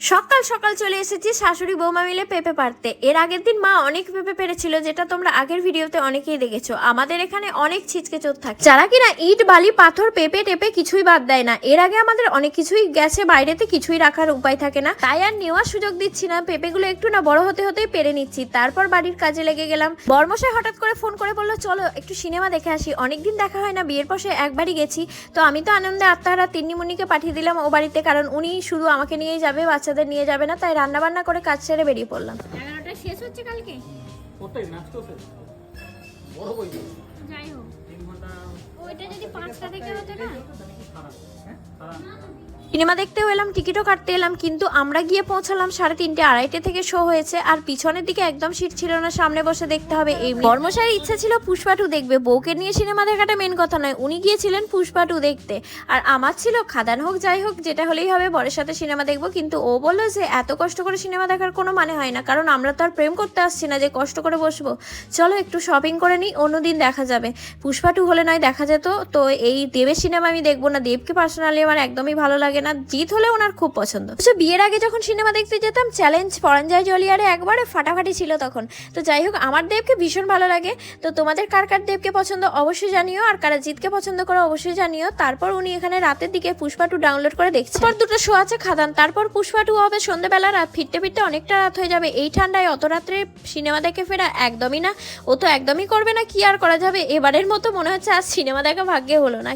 সকাল সকাল চলে এসেছি শাশুড়ি বৌমা মিলে পেঁপে পারতে এর আগের দিন মা অনেক পেঁপে পেরেছিল যেটা তোমরা আগের ভিডিওতে অনেকেই দেখেছ। আমাদের এখানে অনেক ছিচকে চোর থাকে। যারা কিনা ইট, বালি, পাথর, পেঁপে টেপে কিছুই বাদ দেয় না। এর আগে আমাদের অনেক কিছুই গেছে, বাইরেতে কিছুই রাখার উপায় থাকে না। তাই আর নেওয়ার সুযোগ দিচ্ছি না। পেঁপেগুলো একটু না বড় হতে হতেই পেরে নিচ্ছি। তারপর বাড়ির কাজে লেগে গেলাম। বর্মশাই হঠাৎ করে ফোন করে বলল, চলো একটু সিনেমা দেখে আসি। অনেকদিন দেখা হয় না, বিয়ের পর সে একবারই গেছি। তো আমি তো আনন্দে আত্মাহারা তিন্নিমুনিকে পাঠিয়ে দিলাম ও বাড়িতে, কারণ উনি শুধু আমাকে নিয়েই যাবে বাচ্চাদের নিয়ে যাবে না তাই রান্না বান্না করে কাজ ছেড়ে বেরিয়ে পড়লাম। এগারোটা শেষ হচ্ছে কালকে? ওটাই ম্যাচ তো শেষ। বড় বই যাই হোক। ওইটা যদি পাঁচটা থেকে হতো না। সিনেমা দেখতেও এলাম, টিকিটও কাটতে এলাম, কিন্তু আমরা গিয়ে পৌঁছালাম সাড়ে তিনটে আড়াইটে থেকে শো হয়েছে, আর পিছনের দিকে একদম সিট ছিল না, সামনে বসে দেখতে হবে এই কর্মশালীর ইচ্ছা ছিল পুষ্পা টু দেখবে, বউকে নিয়ে সিনেমা দেখাটা মেন কথা নয়, উনি গিয়েছিলেন পুষ্পা টু দেখতে। আর আমার ছিল, খাদান হোক, যাই হোক, যেটা হলেই হবে, বরের সাথে সিনেমা দেখব, কিন্তু ও বলল যে এত কষ্ট করে সিনেমা দেখার কোনো মানে হয় না, কারণ আমরা তো আর প্রেম করতে আসছি না, যে কষ্ট করে বসবো। চলো একটু শপিং করে নিই, অন্যদিন দেখা যাবে। পুষ্পা টু হলে নয়, দেখা যেত, তো এই দেবের সিনেমা আমি দেখব না, দেবকে পার্সোনালি আমার একদমই ভালো লাগে না। জিৎ হলে ওনার খুব পছন্দ। তো বিয়ের আগে যখন সিনেমা দেখতে যেতাম, চ্যালেঞ্জ পরঞ্জয় জলিয়ারে একবারে ফাটাফাটি ছিল তখন। তো যাই হোক, আমার দেবকে ভীষণ ভালো লাগে। তো তোমাদের কার কার দেবকে পছন্দ অবশ্যই জানিও, আর কারা জিতকে পছন্দ করো অবশ্যই জানিও। তারপর উনি এখানে রাতের দিকে পুষ্পা টু ডাউনলোড করে দেখছে। তারপর দুটো শো আছে খাদান। তারপর পুষ্পা টু হবে সন্ধ্যেবেলা রাত। ফিরতে ফিরতে অনেকটা রাত হয়ে যাবে। এই ঠান্ডায় অত রাত্রে সিনেমা দেখে ফেরা একদমই না। ও তো একদমই করবে না, কি আর করা যাবে? এবারের মতো মনে হচ্ছে আজ সিনেমা দেখা ভাগ্যে হলো না।